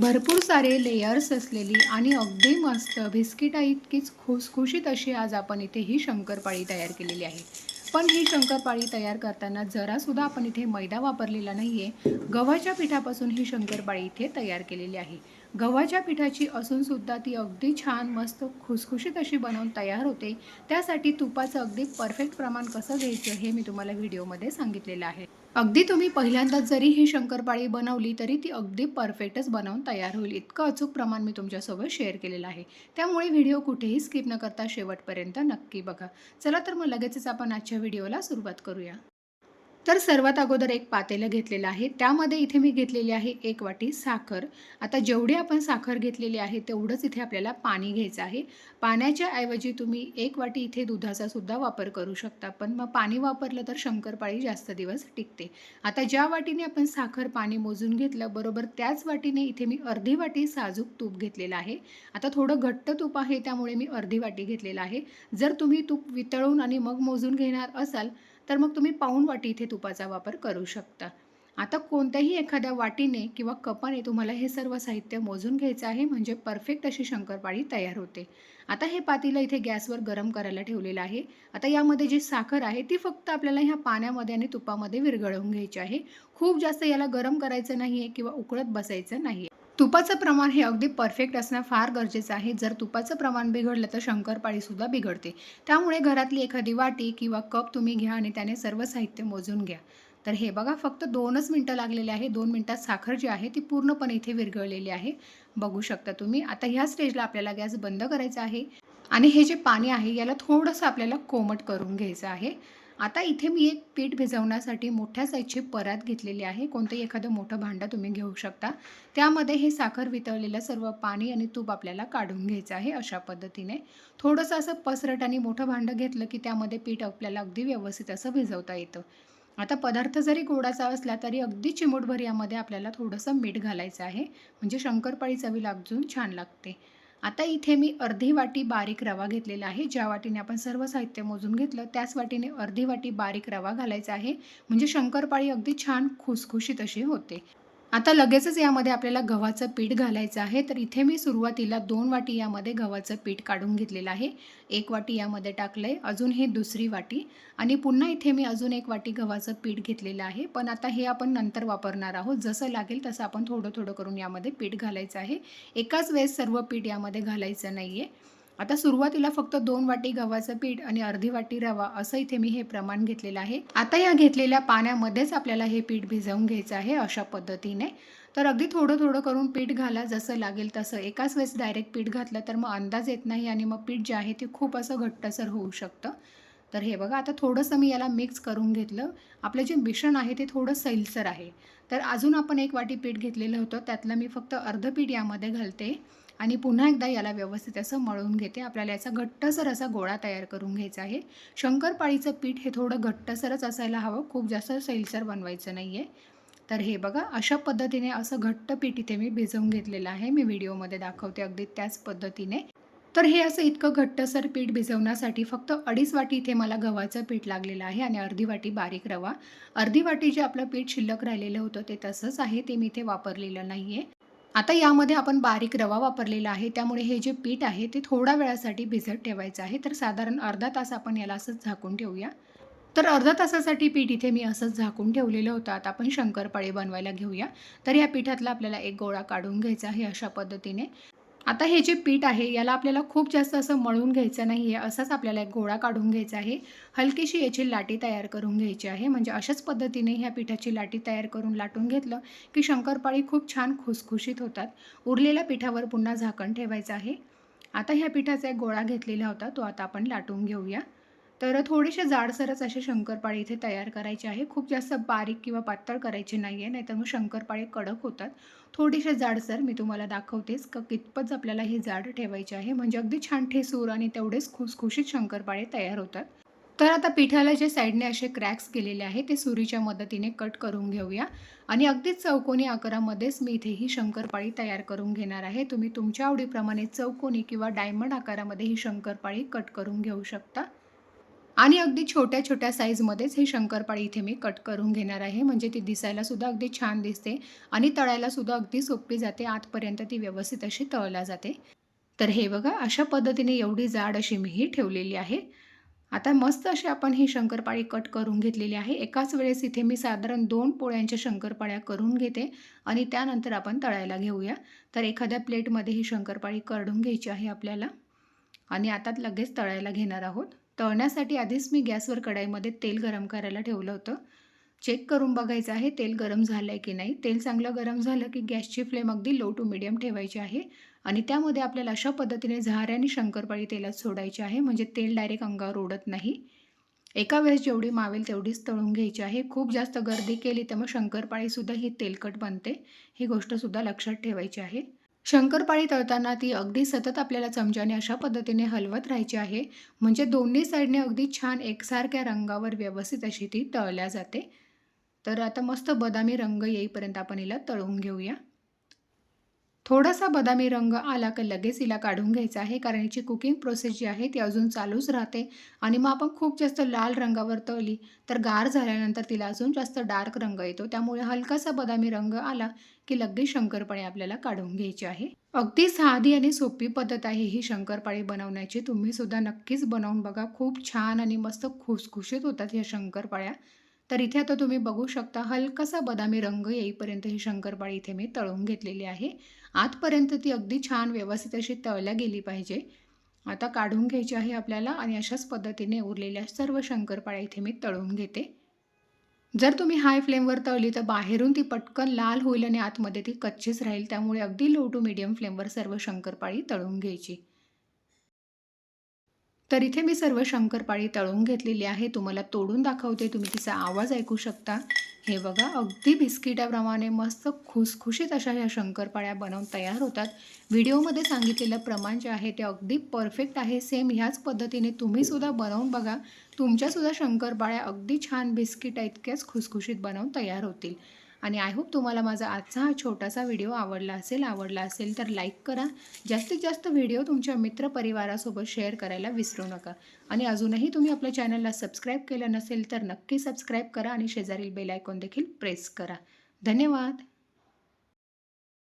भरपूर सारे लेयर्स असलेली आणि अगदी मस्त बिस्किटा इतकीच खुसखुशीत अशी आज आपण इथे ही शंकरपाळी तयार केलेली आहे. पण ही शंकरपाळी तयार करताना जरासुद्धा आपण इथे मैदा वापरलेला नाही आहे गव्हाच्या पिठापासून ही शंकरपाळी इथे तयार केलेली आहे. गव्हाच्या पिठाची असूनसुद्धा ती अगदी छान मस्त खुसखुशीत अशी बनवून तयार होते. त्यासाठी तुपाचं अगदी परफेक्ट प्रमाण कसं घ्यायचं हे मी तुम्हाला व्हिडिओमध्ये सांगितलेलं आहे. अगदी तुम्ही पहिल्यांदाच जरी ही शंकरपाळी बनवली तरी ती अगदी परफेक्टच बनवून तयार होईल. इतकं अचूक प्रमाण मी तुमच्यासोबत शेअर केलेलं आहे. त्यामुळे व्हिडिओ कुठेही स्किप न करता शेवटपर्यंत नक्की बघा. चला तर मग लगेचच आपण आजच्या व्हिडिओला सुरुवात करूया. तर सर्वात अगोदर एक पातेलं घेतलेलं आहे. त्यामध्ये इथे मी घेतलेली आहे एक वाटी साखर. आता जेवढी आपण साखर घेतलेली आहे तेवढंच इथे आपल्याला पाणी घ्यायचं आहे. पाण्याच्या ऐवजी तुम्ही एक वाटी इथे दुधाचा सुद्धा वापर करू शकता पण मग पाणी वापरलं तर शंकरपाळी जास्त दिवस टिकते. आता ज्या वाटीने आपण साखर पाणी मोजून घेतलं बरोबर त्याच वाटीने इथे मी अर्धी वाटी साजूक तूप घेतलेलं आहे. आता थोडं घट्ट तूप आहे त्यामुळे मी अर्धी वाटी घेतलेलं आहे. जर तुम्ही तूप वितळून आणि मग मोजून घेणार असाल तर मग तुम्ही पाऊण वाटी इथे तुपाचा वापर करू शकता. आता कोणत्याही एखाद्या वाटीने किंवा कपाने तुम्हाला हे सर्व साहित्य मोजून घ्यायचं आहे म्हणजे परफेक्ट अशी शंकरपाळी तयार होते. आता हे पातीला इथे गॅसवर गरम करायला ठेवलेलं आहे. आता यामध्ये जी साखर आहे ती फक्त आपल्याला ह्या पाण्यामध्ये आणि तुपामध्ये विरघळवून घ्यायची आहे. खूप जास्त याला गरम करायचं नाही आहे किंवा उकळत बसायचं नाही आहे तुपाचं प्रमाण हे अगदी परफेक्ट असणं फार गरजेचं आहे. जर तुपाचं प्रमाण बिघडलं तर शंकरपाळीसुद्धा बिघडते. त्यामुळे घरातली एखादी वाटी किंवा कप तुम्ही घ्या आणि त्याने सर्व साहित्य मोजून घ्या. तर हे बघा फक्त दोनच मिनटं लागलेले आहे दोन मिनटात साखर जी आहे ती पूर्णपणे इथे विरघळलेली आहे. बघू शकता तुम्ही. आता ह्या स्टेजला आपल्याला गॅस बंद करायचा आहे. आणि हे जे पाणी आहे याला थोडंसं आपल्याला कोमट करून घ्यायचं आहे. आता इथे मी एक पीठ भिजवण्यासाठी मोठ्या साईजची परात घेतलेली आहे. कोणतंही एखादं मोठं भांडं तुम्ही घेऊ शकता. त्यामध्ये हे साखर वितळलेलं सर्व पाणी आणि तूप आपल्याला काढून घ्यायचं आहे अशा पद्धतीने. थोडंसं असं पसरट आणि मोठं भांडं घेतलं की त्यामध्ये पीठ आपल्याला अगदी व्यवस्थित असं भिजवता येतं. आता पदार्थ जरी गोडाचा असला तरी अगदी चिमूटभर यामध्ये आपल्याला थोडंसं मीठ घालायचं आहे. म्हणजे शंकरपाळी चवीला अजून छान लागते. आता इथे मी अर्धी वाटी बारीक रवा घेतलेला आहे. ज्या वाटीने आपण सर्व साहित्य मोजून घेतलं त्याच वाटीने अर्धी वाटी बारीक रवा घालायचा आहे. म्हणजे शंकरपाळी अगदी छान खुसखुशीत अशी होते. आता लगेचच यामध्ये आपल्याला गव्हाचं पीठ घालायचं आहे. तर इथे मी सुरुवातीला दोन वाटी यामध्ये गव्हाचं पीठ काढून घेतलेलं आहे. एक वाटी यामध्ये टाकलं आहे अजून हे दुसरी वाटी. आणि पुन्हा इथे मी अजून एक वाटी गव्हाचं पीठ घेतलेलं आहे. पण आता हे आपण नंतर वापरणार आहोत. जसं लागेल तसं आपण थोडं थोडं करून यामध्ये पीठ घालायचं आहे. एकाच वेळेस सर्व पीठ यामध्ये घालायचं नाही आहे आता सुरुवातीला फक्त दोन वाटी गव्हाचं पीठ आणि अर्धी वाटी रवा असं इथे मी हे प्रमाण घेतलेलं आहे. आता या घेतलेल्या पाण्यामध्येच आपल्याला हे पीठ भिजवून घ्यायचं आहे अशा पद्धतीने. तर अगदी थोडं थोडं करून पीठ घाला जसं लागेल तसं. एकाच वेळेस डायरेक्ट पीठ घातलं तर मग अंदाज येत नाही आणि मग पीठ जे आहे ते खूप असं घट्टसर होऊ शकतं. तर हे बघा आता थोडंसं मी याला मिक्स करून घेतलं. आपलं जे मिश्रण आहे ते थोडं सैलसर आहे. तर अजून आपण एक वाटी पीठ घेतलेलं होतं. त्यातलं मी फक्त अर्धं पीठ यामध्ये घालते. आणि पुन्हा एकदा याला व्यवस्थित असं मळून घेते. आपल्याला याचा घट्टसर असा गोळा तयार करून घ्यायचा आहे. शंकरपाळीचं पीठ हे थोडं घट्टसरच असायला हवं. खूप जास्त सैलसर बनवायचं नाही आहे तर हे बघा अशा पद्धतीने असं घट्ट पीठ इथे मी भिजवून घेतलेलं आहे. मी व्हिडिओमध्ये दाखवते अगदी त्याच पद्धतीने. तर हे असं इतकं घट्टसर पीठ भिजवण्यासाठी फक्त अडीच वाटी इथे मला गव्हाचं पीठ लागलेलं आहे आणि अर्धी वाटी बारीक रवा. अर्धी वाटी जे आपलं पीठ शिल्लक राहिलेलं होतं ते तसंच आहे. ते मी इथे वापरलेलं नाही आहे आता यामध्ये आपण बारीक रवा वापरलेला आहे. त्यामुळे हे जे पीठ आहे ते थोड्या वेळासाठी भिजत ठेवायचं आहे. तर साधारण अर्धा तास आपण याला असंच झाकून ठेवूया. तर अर्धा तासासाठी पीठ इथे मी असंच झाकून ठेवलेलं होतं. आता आपण शंकरपाळे बनवायला घेऊया. तर या पिठातला आपल्याला एक गोळा काढून घ्यायचा आहे अशा पद्धतीने. आता हे जे पीठ आहे याला आपल्याला खूप जास्त असं मळून घ्यायचं नाही आहे असंच आपल्याला एक गोळा काढून घ्यायचा आहे. हलकीशी याची लाटी तयार करून घ्यायची आहे. म्हणजे अशाच पद्धतीने ह्या पिठाची लाटी तयार करून लाटून घेतलं की शंकरपाळी खूप छान खुसखुशीत होतात. उरलेल्या पिठावर पुन्हा झाकण ठेवायचं आहे. आता ह्या पिठाचा एक गोळा घेतलेला होता तो आता आपण लाटून घेऊया. तर थोडेसे जाडसरच असे शंकरपाळी इथे तयार करायचे आहे. खूप जास्त बारीक किंवा पातळ करायचे नाही आहे नाहीतर मग शंकरपाळे कडक होतात. थोडेसे जाडसर मी तुम्हाला दाखवतेच का कितपत आपल्याला हे जाड ठेवायचे आहे. म्हणजे अगदी छान ठेसूर आणि तेवढेच खुसखुशीत शंकरपाळे तयार होतात. तर आता पिठाला जे साईडने असे क्रॅक्स केलेले आहे ते सुरीच्या मदतीने कट करून घेऊया. आणि अगदीच चौकोनी आकारामध्येच मी इथे ही शंकरपाळी तयार करून घेणार आहे. तुम्ही तुमच्या आवडीप्रमाणे चौकोनी किंवा डायमंड आकारामध्ये ही शंकरपाळी कट करून घेऊ शकता. आणि अगदी छोट्या छोट्या साईजमध्येच हे शंकरपाळी इथे मी कट करून घेणार आहे. म्हणजे ती दिसायलासुद्धा अगदी छान दिसते आणि तळायलासुद्धा अगदी सोपी जाते. आतपर्यंत ती व्यवस्थित अशी तळल्या जाते. तर हे बघा अशा पद्धतीने एवढी जाड अशी मी ही ठेवलेली आहे. आता मस्त अशी आपण ही शंकरपाळी कट करून घेतलेली आहे. एकाच वेळेस इथे मी साधारण दोन पोळ्यांच्या शंकरपाळ्या करून घेते आणि त्यानंतर आपण तळायला घेऊया. तर एखाद्या प्लेटमध्ये ही शंकरपाळी काढून घ्यायची आहे आपल्याला. आणि आता लगेच तळायला घेणार आहोत. तळण्यासाठी आधीच मी गॅसवर कढाईमध्ये तेल गरम करायला ठेवलं होतं. चेक करून बघायचं आहे तेल गरम झालं आहे की नाही? तेल चांगलं गरम झालं की गॅसची फ्लेम अगदी लो टू मिडियम ठेवायची आहे आणि त्यामध्ये आपल्याला अशा पद्धतीने झाऱ्याने शंकरपाळी तेलात सोडायची आहे म्हणजे तेल डायरेक्ट अंगावर ओढत नाही. एका वेळेस जेवढी मावेल तेवढीच तळून घ्यायची आहे. खूप जास्त गर्दी केली तर मग शंकरपाळीसुद्धा ही तेलकट बनते ही गोष्टसुद्धा लक्षात ठेवायची आहे. शंकरपाळी तळताना ती अगदी सतत आपल्याला चमच्याने अशा पद्धतीने हलवत राहायची आहे. म्हणजे दोन्ही साईडने अगदी छान एकसारख्या रंगावर व्यवस्थित अशी ती तळल्या जाते. तर आता मस्त बदामी रंग येईपर्यंत आपण हिला तळून घेऊया. थोडासा बदामी रंग आला की लगेच हिला काढून घ्यायचा आहे कारण हिची कुकिंग प्रोसेस जी आहे ती अजून चालूच राहते. आणि मग आपण खूप जास्त लाल रंगावर तळली तर गार झाल्यानंतर तिला अजून जास्त डार्क रंग येतो. त्यामुळे हलकासा बदामी रंग आला की लगेच शंकरपाळी आपल्याला काढून घ्यायची आहे. अगदी साधी आणि सोपी पद्धत आहे ही शंकरपाळी बनवण्याची. तुम्ही सुद्धा नक्कीच बनवून बघा. खूप छान आणि मस्त खुसखुशीत होतात ह्या शंकरपाळ्या. तर इथे आता तुम्ही बघू शकता हलकासा बदामी रंग येईपर्यंत ही शंकरपाळी इथे मी तळून घेतलेली आहे. आतपर्यंत ती अगदी छान व्यवस्थित अशी तळल्या गेली पाहिजे. आता काढून घ्यायची आहे आपल्याला आणि अशाच पद्धतीने उरलेल्या सर्व शंकरपाळ्या इथे मी तळून घेते. जर तुम्ही हाय फ्लेमवर तळली तर बाहेरून ती पटकन लाल होईल आणि आतमध्ये ती कच्चीच राहील. त्यामुळे अगदी लो टू मिडियम फ्लेमवर सर्व शंकरपाळी तळून घ्यायची. तर इथे मी सर्व शंकरपाळी तळून घेतलेली आहे. तुम्हाला तोडून दाखवते. तुम्ही तिचा आवाज ऐकू शकता. हे बघा अगदी बिस्किटाप्रमाणे मस्त खुसखुशीत अशा ह्या शंकरपाळ्या बनवून तयार होतात. व्हिडिओमध्ये सांगितलेलं प्रमाण जे आहे ते अगदी परफेक्ट आहे. सेम ह्याच पद्धतीने तुम्हीसुद्धा बनवून बघा. तुमच्यासुद्धा शंकरपाळ्या अगदी छान बिस्किटा इतक्याच खुसखुशीत बनवून तयार होतील. आणि आय होप तुम्हाला माझा आजचा हा छोटासा व्हिडिओ आवडला असेल आवडला असेल तर लाईक करा. जास्तीत जास्त व्हिडिओ तुमच्या मित्रपरिवारासोबत शेअर करायला विसरू नका. आणि अजूनही तुम्ही आपल्या चॅनलला सबस्क्राईब केलं नसेल तर नक्की सबस्क्राईब करा आणि शेजारील बेल आयकॉन देखील प्रेस करा. धन्यवाद.